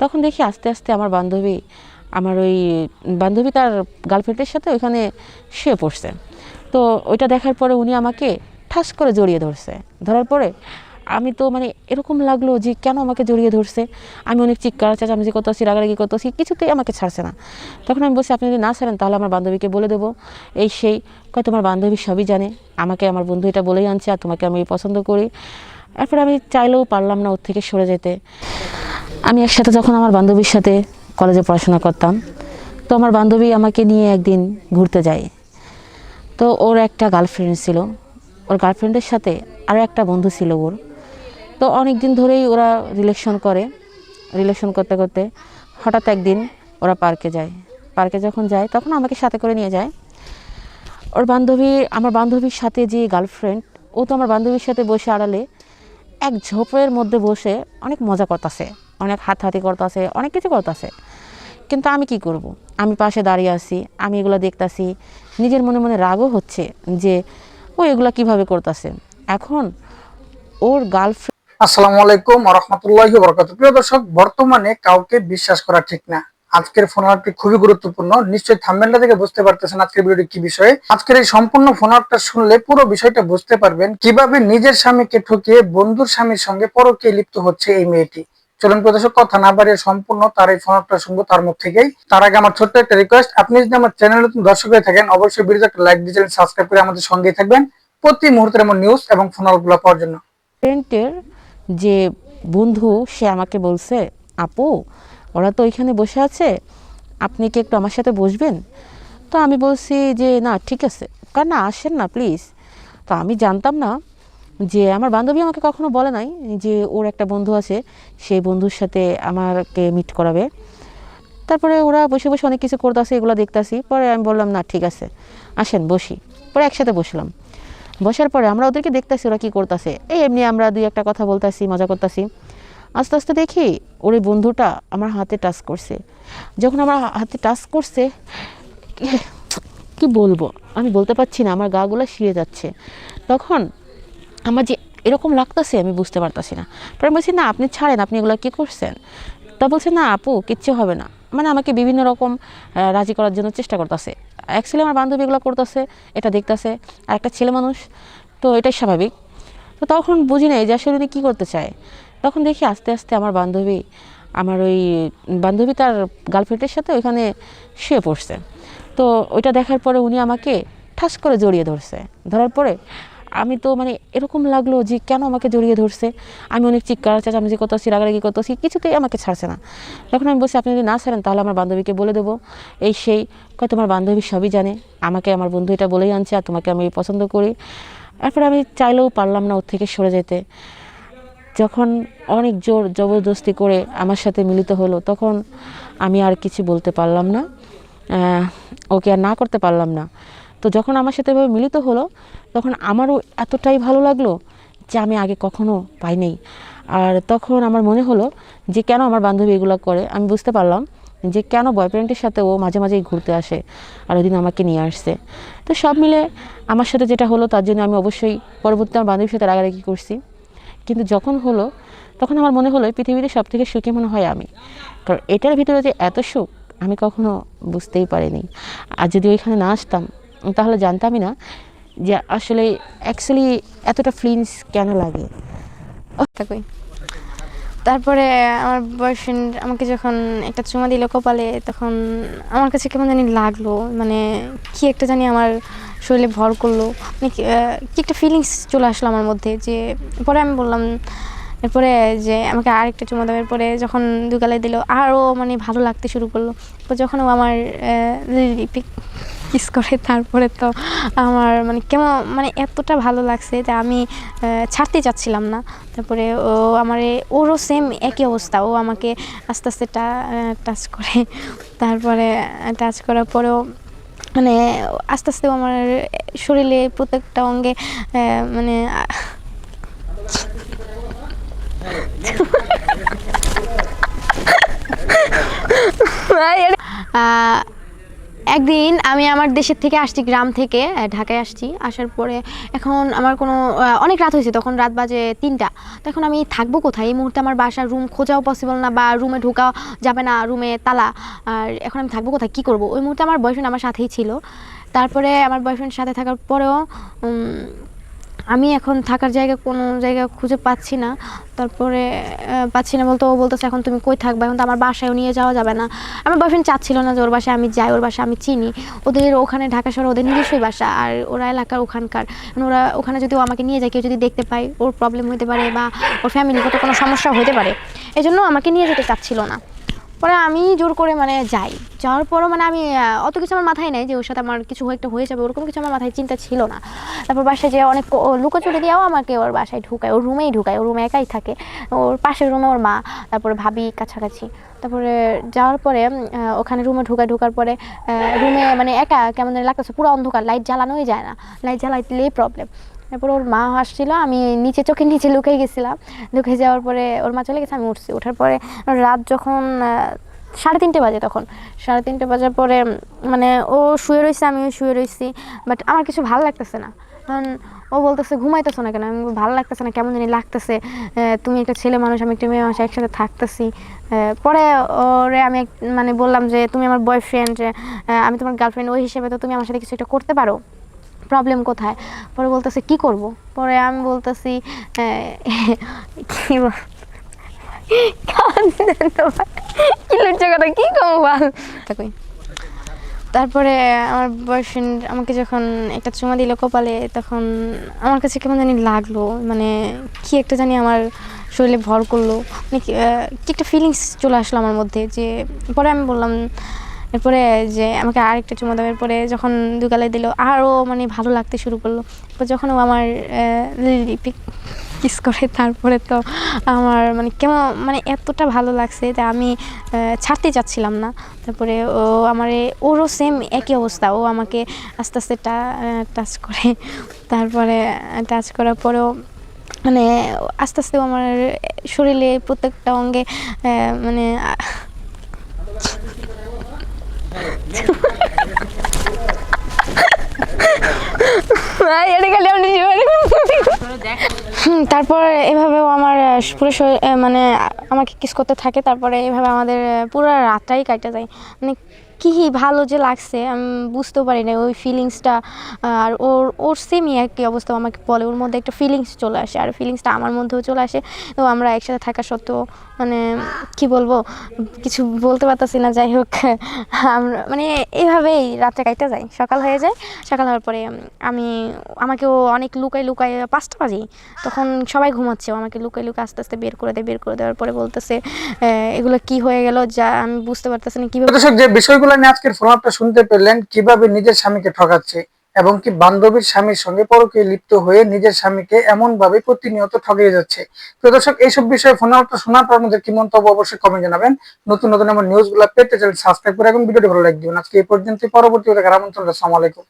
তখন দেখি আস্তে আস্তে আমার বান্ধবী, আমার ওই বান্ধবী তার গার্লফ্রেন্ডের সাথে ওইখানে শুয়ে পড়ছে। তো ওইটা দেখার পরে উনি আমাকে ঠাস করে জড়িয়ে ধরছে। ধরার পরে আমি তো মানে এরকম লাগল যে কেন আমাকে জড়িয়ে ধরছে? আমি অনেক চিৎকার, চেঁচামেচি করতেছি, রাগারাগি করতেছি, কিছুতেই আমাকে ছাড়ছে না। তখন আমি বলছি, আপনি যদি না ছাড়েন তাহলে আমার বান্ধবীকে বলে দেবো। এই সেই, কয়, তোমার বান্ধবী সবই জানে। আমাকে আমার বন্ধু এটা বলেই আনছে, আর তোমাকে আমি পছন্দ করি। এরপরে আমি চাইলেও পারলাম না ওর থেকে সরে যেতে। আমি একসাথে যখন আমার বান্ধবীর সাথে কলেজে পড়াশোনা করতাম, তো আমার বান্ধবী আমাকে নিয়ে একদিন ঘুরতে যায়। তো ওর একটা গার্লফ্রেন্ড ছিল। ওর গার্লফ্রেন্ডের সাথে আরও একটা বন্ধু ছিল ওর। তো অনেক দিন ধরেই ওরা রিলেশন করে। রিলেশন করতে করতে হঠাৎ একদিন ওরা পার্কে যায়। পার্কে যখন যায়, তখন আমাকে সাথে করে নিয়ে যায়। ওর বান্ধবী, আমার বান্ধবীর সাথে যে গার্লফ্রেন্ড ও তো আমার বান্ধবীর সাথে বসে আড়ালে এক ঝোপের মধ্যে বসে অনেক মজা করতেছে, অনেক হাতহাতি করতেছে, অনেক কিছু করতেছে। কিন্তু আমি কি করব। আমি পাশে দাঁড়িয়ে আছি, আমি এগুলো দেখতাছি, নিজের মনে মনে রাগও হচ্ছে যে, ও এগুলো কীভাবে করতেছে? এখন ওর গার্লফ্রেন্ড আসসালামু আলাইকুম রহমতুল্লাহি বরকাত প্রিয় দর্শক, বর্তমানে কাউকে বিশ্বাস করা ঠিক না। আজকের ফোন আলাপটি খুবই গুরুত্বপূর্ণ। নিশ্চয়ই থাম্বেলটা থেকে বুঝতে পারতেছেন আজকের ভিডিওটি কি বিষয়ে। আজকের এই সম্পূর্ণ ফোন আলাপটা শুনলে পুরো বিষয়টা বুঝতে পারবেন কীভাবে নিজের স্বামীকে ঠকিয়ে বন্ধুর স্বামীর সঙ্গে পরকে লিপ্ত হচ্ছে এই মেয়েটি। চলুন প্রিয় দর্শক, কথা না বাড়িয়ে সম্পূর্ণ তার এই ফোন আলাপটা শুনব তার মুখ থেকেই। তার আগে আমার ছোট্ট একটা রিকোয়েস্ট আপনি যদি আমার চ্যানেল নতুন দর্শক হয়ে থাকেন, অবশ্যই ভিডিওতে একটা লাইক দিয়ে সাবস্ক্রাইব করে আমাদের সঙ্গেই থাকবেন প্রতি মুহূর্তের এমন নিউজ এবং ফোন আলাপগুলো পাওয়ার জন্য। ফ্রেন্ডের যে বন্ধু, সে আমাকে বলছে, আপু ওরা তো ওইখানে বসে আছে, আপনি কি একটু আমার সাথে বসবেন? তো আমি বলছি যে, না, ঠিক আছে। কার না, আসেন না প্লিজ তো আমি জানতাম না যে, আমার বান্ধবী আমাকে কখনো বলে নাই যে, ওর একটা বন্ধু আছে, সেই বন্ধুর সাথে আমাকে মিট করাবে। তারপরে ওরা বসে বসে অনেক কিছু করতেছে, এগুলো দেখতাছি। পরে আমি বললাম, না, ঠিক আছে, আসেন, বসি। পরে একসাথে বসলাম। বসার পরে আমরা ওদেরকে দেখতেছি, ওরা কী করতেছে। এই এমনি আমরা দুই একটা কথা বলতাছি, মজা করতেছি। আস্তে আস্তে দেখি ওর বন্ধুটা আমার হাতে টাচ করছে। যখন আমার হাতে টাচ করছে, কি- বলব? আমি বলতে পারছি না, আমার গাগুলো শিরে যাচ্ছে। তখন আমার যে এরকম লাগতেছে আমি বুঝতে পারতাছি না। পরে বলছি, না, আপনি ছাড়েন, আপনি এগুলো কী করছেন? তা বলছে, না, আপু, কিচ্ছু হবে না। মানে আমাকে বিভিন্ন রকম রাজি করার জন্য চেষ্টা করতেছে। অ্যাকচুয়ালি আমার বান্ধবী এগুলো করতেছে, এটা দেখতেছে, আর একটা ছেলে মানুষ, তো এটাই স্বাভাবিক। তো তখন বুঝি নাই যে আসলে উনি কী করতে চায়। তখন দেখি আস্তে আস্তে আমার বান্ধবী, আমার ওই বান্ধবী তার গার্লফ্রেন্ডের সাথে ওইখানে শুয়ে পড়ছে। তো ওইটা দেখার পরে উনি আমাকে ঠাস করে জড়িয়ে ধরছে। ধরার পরে আমি তো মানে এরকম লাগল যে কেন আমাকে জড়িয়ে ধরছে? আমি অনেক চিৎকার, চেঁচামেচি করতেছি, রাগারাগি করতেছি, কিছুতেই আমাকে ছাড়ছে না। তখন আমি বলছি, আপনি যদি না ছাড়েন তাহলে আমার বান্ধবীকে বলে দেবো। এই সেই কয়, তোমার বান্ধবী সবই জানে। আমাকে আমার বন্ধু এটা বলেই আনছে আর তোমাকে আমি পছন্দ করি। এরপরে আমি চাইলেও পারলাম না ওর থেকে সরে যেতে। যখন অনেক জোর জবরদস্তি করে আমার সাথে মিলিত হলো, তখন আমি আর কিছু বলতে পারলাম না ওকে আর না করতে পারলাম না। তো যখন আমার সাথে এভাবে মিলিত হলো, তখন আমারও এতটাই ভালো লাগল যে আমি আগে কখনো পাইনি আর তখন আমার মনে হলো যে কেন আমার বান্ধবী এগুলো করে, আমি বুঝতে পারলাম যে কেন বয়ফ্রেন্ডের সাথে ও মাঝে মাঝেই ঘুরতে আসে আর ওদিন আমাকে নিয়ে আসছে। তো সব মিলে আমার সাথে যেটা হলো তার জন্য আমি অবশ্যই পরবর্তী আমার বান্ধবীর সাথে রাগারাগি করছি। কিন্তু যখন হলো, তখন আমার মনে হলো পৃথিবীতে সব থেকে সুখী মনে হয় আমি। কারণ এটার ভিতরে যে এত সুখ, আমি কখনো বুঝতেই পারিনি। আর যদি ওইখানে না আসতাম, তাহলে জানতামই না যে আসলে অ্যাকচুয়ালি এতটা ফিলিংস কেন লাগে। তারপরে আমার বয়ফ্রেন্ড আমাকে যখন একটা চুমা দিল কপালে, তখন আমার কাছে কেমন জানি লাগল। মানে কি একটা জানি আমার শরীরে ভর করল। মানে কি একটা ফিলিংস চলে আসলো আমার মধ্যে যে, পরে আমি বললাম, এরপরে যে আমাকে আর একটা চুমা দেওয়ার পরে যখন দুগালে দিল, আরও মানে ভালো লাগতে শুরু করল। এরপর যখন ও আমার কিস করে, তারপরে তো আমার মানে কেমন মানে এতটা ভালো লাগছে যে আমি ছাড়তে চাচ্ছিলাম না। তারপরে ও আমার, ওরও সেম একই অবস্থা। ও আমাকে আস্তে আস্তে টাচ করে। তারপরে টাচ করার পরেও মানে আস্তে আস্তে আমার শরীরে প্রত্যেকটা অঙ্গে মানে আহ, একদিন আমি আমার দেশের থেকে আসছি, গ্রাম থেকে ঢাকায় আসছি। আসার পরে এখন আমার কোনো অনেক রাত হয়েছে, তখন রাত বাজে তিনটা। তখন আমি থাকব কোথায়? এই মুহূর্তে আমার বাসার রুম খোঁজাও পসিবল না বা রুমে ঢোকা যাবে না রুমে তালা। আর এখন আমি থাকব কোথায়? কী করব? ওই মুহূর্তে আমার বয়ফ্রেন্ড আমার সাথেই ছিল। তারপরে আমার বয়ফ্রেন্ড সাথে থাকার পরেও আমি এখন থাকার জায়গা কোনো জায়গা খুঁজে পাচ্ছি না। তারপরে পাচ্ছি না বলতে ও বলতেছে, এখন তুমি কই থাকবে? এখন তো আমার বাসায়ও নিয়ে যাওয়া যাবে না। আমার বয়ফ্রেন্ড চাচ্ছিল না যে ওর বাসায় আমি যাই, ওর বাসায় আমি চিনি। ওদের ওখানে ঢাকা শহরে ওদের নিজস্বই বাসা, আর ওরা এলাকার ওখানকার। ওরা ওখানে যদি ও আমাকে নিয়ে যায়, কেউ যদি দেখতে পায়, ওর প্রবলেম হতে পারে বা ওর ফ্যামিলিগত কোনো সমস্যা হতে পারে এই জন্য আমাকে নিয়ে যেতে চাচ্ছিল না। পরে আমি জোর করে মানে যাই। যাওয়ার পরও মানে আমি অত কিছু আমার মাথায় নেই যে ওর সাথে আমার কিছু একটা হয়ে যাবে, ওরকম কিছু আমার মাথায় চিন্তা ছিল না। তারপর বাসায় যে অনেক লুকোচুরি দিয়েও আমাকে ওর বাসায় ঢুকায়, ওর রুমেই ঢুকায়, ওর রুমে একাই থাকে। ওর পাশের রুমে ওর মা, তারপরে ভাবি কাছাকাছি। তারপরে যাওয়ার পরে ওখানে রুমে ঢুকায়, ঢোকার পরে রুমে মানে একা, কেমন লাগতেছে, পুরো অন্ধকার, লাইট জ্বালানোই যায় না। লাইট জ্বালাইলেই প্রবলেম তারপর ওর মা আসছিল, আমি নিচে চোখের নিচে লুকিয়ে গেছিলাম। লুকিয়ে যাওয়ার পরে ওর মা চলে গেছে, আমি উঠছি। ওঠার পরে রাত যখন সাড়ে তিনটে বাজে তখন। সাড়ে তিনটে বাজার পরে মানে ও শুয়ে রয়েছে আমিও শুয়ে রয়েছি বাট আমার কিছু ভালো লাগতেছে না। কারণ ও বলতেছে, ঘুমাইতেছো না কেন? আমি ভালো লাগতেছে না, কেমন জানি লাগতেছে। তুমি একটা ছেলে মানুষ, আমি একটা মেয়ে মানুষ, একসাথে থাকতেছি। পরে ওরে আমি মানে বললাম যে, তুমি আমার বয়ফ্রেন্ড আমি তোমার গার্লফ্রেন্ড ওই হিসেবে তো তুমি আমার সাথে কিছু একটা করতে পারো। প্রবলেম কোথায়? পরে বলতেছে, কি করব? পরে আমি বলতেছি কি তারপরে আমার বয়ফ্রেন্ড আমাকে যখন একটা চুমা দিল কপালে, তখন আমার কাছে কেমন জানি লাগল। মানে কি একটা জানি আমার শরীরে ভর করল। মানে কি একটা ফিলিংস চলে আসলো আমার মধ্যে যে, পরে আমি বললাম এরপরে যে আমাকে আরেকটা চুমা দেওয়ার পরে যখন দুগালে দিল আরও মানে ভালো লাগতে শুরু করল। এরপর যখন ও আমার লিপি কিস করে, তারপরে তো আমার মানে কেমন মানে এতটা ভালো লাগছে যে আমি ছাড়তে চাচ্ছিলাম না। তারপরে ও আমার, ওরও সেম একই অবস্থা। ও আমাকে আস্তে আস্তে টাচ করে। তারপরে টাচ করার পরেও মানে আস্তে আস্তে আমার শরীরে প্রত্যেকটা অঙ্গে মানে তারপর এভাবেও আমার পুরো মানে আমাকে কিস করতে থাকে। তারপরে এভাবে আমাদের পুরো রাতটাই কাটে যায়। মানে কি ভালো যে লাগছে, আমি বুঝতেও পারি না ওই ফিলিংসটা আর ওর ওর সেমই একই অবস্থা আমাকে বলে। ওর মধ্যে একটা ফিলিংস চলে আসে, আর ফিলিংসটা আমার মধ্যেও চলে আসে। তো আমরা একসাথে থাকা সত্ত্বেও মানে কি বলব, কিছু বলতে পারতাছি না, যাই হোক। আমরা মানে এইভাবেই রাত্রে কাটতে যায় সকাল হয়ে যায়, সকাল হওয়ার পরে, আমি, আমাকেও অনেক লুকাই লুকাই পাঁচটা বাজে। তখন সবাই ঘুমাচ্ছে, ও আমাকে লুকাই লুকাই আস্তে আস্তে বের করে দেয়, বের করে দেওয়ার পরে বলতেছে এগুলো কি হয়ে গেল? যা, আমি বুঝতে পারতেছি না, কীভাবে দর্শক যে নিয়ে আজকের ফলাপটা শুনতে পেলেন কীভাবে নিজের স্বামীকে ঠকাচ্ছে এবং কি বান্ধবীর স্বামীর সঙ্গে পরকে লিপ্ত হয়ে নিজের স্বামীকে এমন ভাবে প্রতিনিয়ত ঠকিয়ে যাচ্ছে। তো দর্শক, এইসব বিষয়ে ফোন আউটটা শোনার পর আমাদের কি মন্তব্য অবশ্যই কমেন্ট জানাবেন। নতুন নতুন আমার নিউজগুলো পেতে চাইলে সাবস্ক্রাইব করে এবং ভিডিওটি ভালো লাইক দিবেন আজকে এই পর্যন্ত পরবর্তী দেখার আমন্ত্রণ আসসালামু আলাইকুম।